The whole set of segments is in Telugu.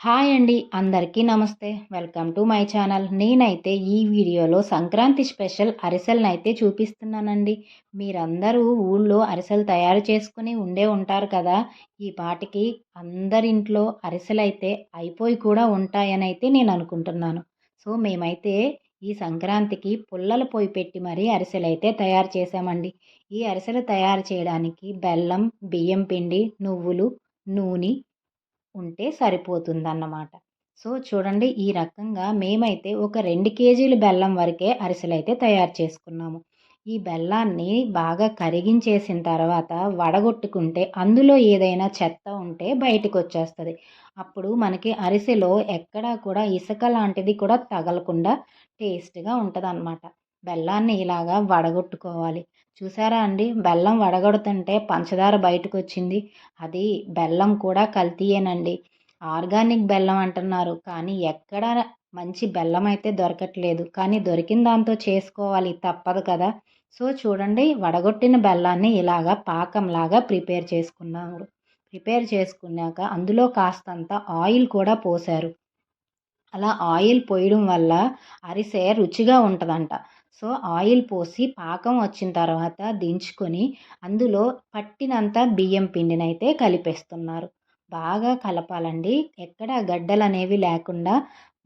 హాయ్ అండి అందరికీ నమస్తే. Welcome to my channel. నేనైతే ఈ వీడియోలో సంక్రాంతి స్పెషల్ అరిసెలను అయితే చూపిస్తున్నానండి. మీరందరూ ఊళ్ళో అరిసెలు తయారు చేసుకుని ఉండే ఉంటారు కదా. ఈ పాటికి అందరింట్లో అరిసెలు అయితే అయిపోయి కూడా ఉంటాయని అయితే నేను అనుకుంటున్నాను. సో మేమైతే ఈ సంక్రాంతికి పుల్లల పొయ్యి పెట్టి మరీ అరిసెలు అయితే తయారు చేసామండి ఈ అరిసెలు తయారు చేయడానికి బెల్లం బియ్యం పిండి నువ్వులు నూనె ఉంటే సరిపోతుందన్నమాట. సో చూడండి ఈ రకంగా మేమైతే ఒక రెండు కేజీలు బెల్లం వరకే అరిసెలు అయితే తయారు చేసుకున్నాము. ఈ బెల్లాన్ని బాగా కరిగించేసిన తర్వాత వడగొట్టుకుంటే అందులో ఏదైనా చెత్త ఉంటే బయటకు వచ్చేస్తుంది అప్పుడు మనకి అరిసెలో ఎక్కడా కూడా ఇసుక లాంటిది కూడా తగలకుండా టేస్ట్గా ఉంటుంది అన్నమాట బెల్లాన్ని ఇలాగా వడగొట్టుకోవాలి. చూసారా అండి? బెల్లం వడగొడుతుంటే పంచదార బయటకు వచ్చింది అది బెల్లం కూడా కల్తీయేనండి. ఆర్గానిక్ బెల్లం అంటున్నారు. కానీ ఎక్కడ మంచి బెల్లం అయితే దొరకట్లేదు. కానీ దొరికిన దాంతో చేసుకోవాలి తప్పదు కదా. సో చూడండి వడగొట్టిన బెల్లాన్ని ఇలాగా పాకంలాగా ప్రిపేర్ చేసుకున్నాము ప్రిపేర్ చేసుకున్నాక అందులో కాస్తంత ఆయిల్ కూడా పోశారు. అలా ఆయిల్ పోయడం వల్ల అరిసె రుచిగా ఉంటుందంట. సో ఆయిల్ పోసి పాకం వచ్చిన తర్వాత దించుకొని అందులో పట్టినంత బియ్యం పిండినైతే కలిపేస్తున్నారు. బాగా కలపాలండి. ఎక్కడ గడ్డలు అనేవి లేకుండా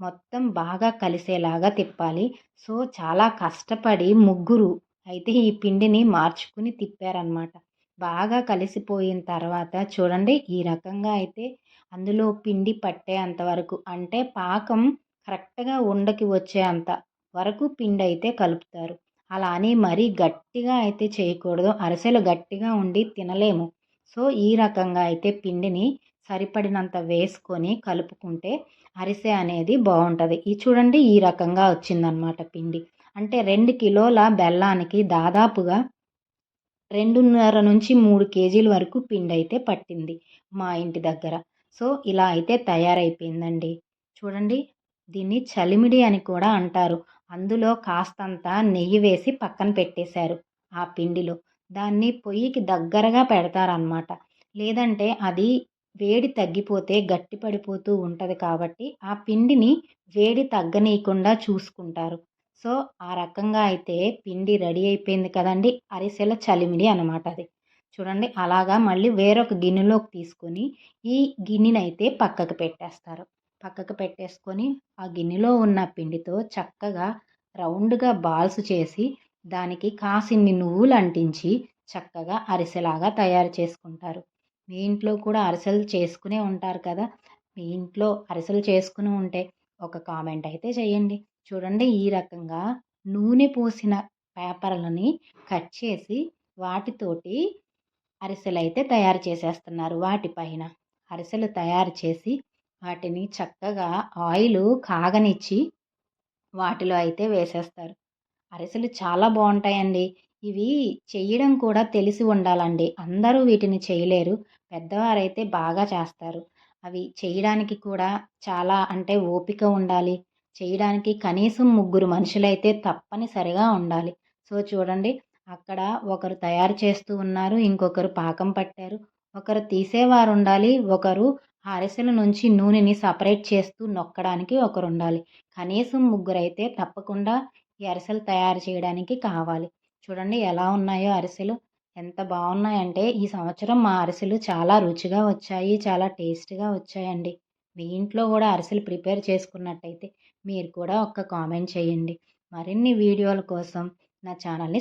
మొత్తం బాగా కలిసేలాగా తిప్పాలి. సో చాలా కష్టపడి ముగ్గురు అయితే ఈ పిండిని మార్చుకుని తిప్పారనమాట బాగా కలిసిపోయిన తర్వాత చూడండి ఈ రకంగా అయితే అందులో పిండి పట్టే అంతవరకు అంటే పాకం కరెక్ట్గా ఉండకి వచ్చే అంత వరకు పిండి అయితే కలుపుతారు. అలా అని మరీ గట్టిగా అయితే చేయకూడదు. అరిసెలు గట్టిగా ఉండి తినలేము. సో ఈ రకంగా అయితే పిండిని సరిపడినంత వేసుకొని కలుపుకుంటే అరిసె అనేది బాగుంటుంది. ఈ చూడండి ఈ రకంగా వచ్చిందనమాట పిండి. అంటే రెండు కిలోల బెల్లానికి దాదాపుగా రెండున్నర నుంచి మూడు కేజీల వరకు పిండి అయితే పట్టింది మా ఇంటి దగ్గర. సో ఇలా అయితే తయారైపోయిందండి. చూడండి దీన్ని చలిమిడి అని కూడా అంటారు. అందులో కాస్తంత నెయ్యి వేసి పక్కన పెట్టేశారు ఆ పిండిలో. దాన్ని పొయ్యికి దగ్గరగా పెడతారనమాట లేదంటే అది వేడి తగ్గిపోతే గట్టి పడిపోతూ ఉంటుంది కాబట్టి ఆ పిండిని వేడి తగ్గనీయకుండా చూసుకుంటారు. సో ఆ రకంగా అయితే పిండి రెడీ అయిపోయింది కదండి. అరిసెల చలిమిడి అనమాట అది. చూడండి అలాగా మళ్ళీ వేరొక గిన్నెలోకి తీసుకొని ఈ గిన్నెనైతే పక్కకు పెట్టేస్తారు. పక్కకు పెట్టేసుకొని ఆ గిన్నెలో ఉన్న పిండితో చక్కగా రౌండ్గా బాల్స్ చేసి దానికి కాసిన్ని నువ్వులు అంటించి చక్కగా అరిసెలాగా తయారు చేసుకుంటారు. మీ ఇంట్లో కూడా అరిసెలు చేసుకునే ఉంటారు కదా! మీ ఇంట్లో అరిసెలు చేసుకుని ఉంటే ఒక కామెంట్ అయితే చేయండి. చూడండి ఈ రకంగా నూనె పోసిన పేపర్లని కట్ చేసి వాటితోటి అరిసెలు అయితే తయారు చేసేస్తున్నారు. వాటిపైన అరిసెలు తయారు చేసి వాటిని చక్కగా ఆయిల్ కాగనిచ్చి వాటిలో అయితే వేసేస్తారు. అరిసెలు చాలా బాగుంటాయండి. ఇవి చేయడం కూడా తెలిసి ఉండాలండి. అందరూ వీటిని చేయలేరు. పెద్దవారైతే బాగా చేస్తారు. అవి చేయడానికి కూడా చాలా అంటే ఓపిక ఉండాలి. చేయడానికి కనీసం ముగ్గురు మనుషులైతే తప్పనిసరిగా ఉండాలి. సో చూడండి. అక్కడ ఒకరు తయారు చేస్తూ ఉన్నారు. ఇంకొకరు పాకం పట్టారు. ఒకరు తీసేవారు ఉండాలి. ఒకరు అరిసెల నుంచి నూనెని సపరేట్ చేస్తూ నొక్కడానికి ఒకరు ఉండాలి కనీసం ముగ్గురైతే తప్పకుండా ఈ అరిసెలు తయారు చేయడానికి కావాలి. చూడండి ఎలా ఉన్నాయో అరిసెలు. ఎంత బాగున్నాయంటే ఈ సంవత్సరం మా అరిసెలు చాలా రుచిగా వచ్చాయి చాలా టేస్ట్గా వచ్చాయండి. మీ ఇంట్లో కూడా అరిసెలు ప్రిపేర్ చేసుకున్నట్టయితే మీరు కూడా ఒక్క కామెంట్ చేయండి. మరిన్ని వీడియోల కోసం నా ఛానల్ని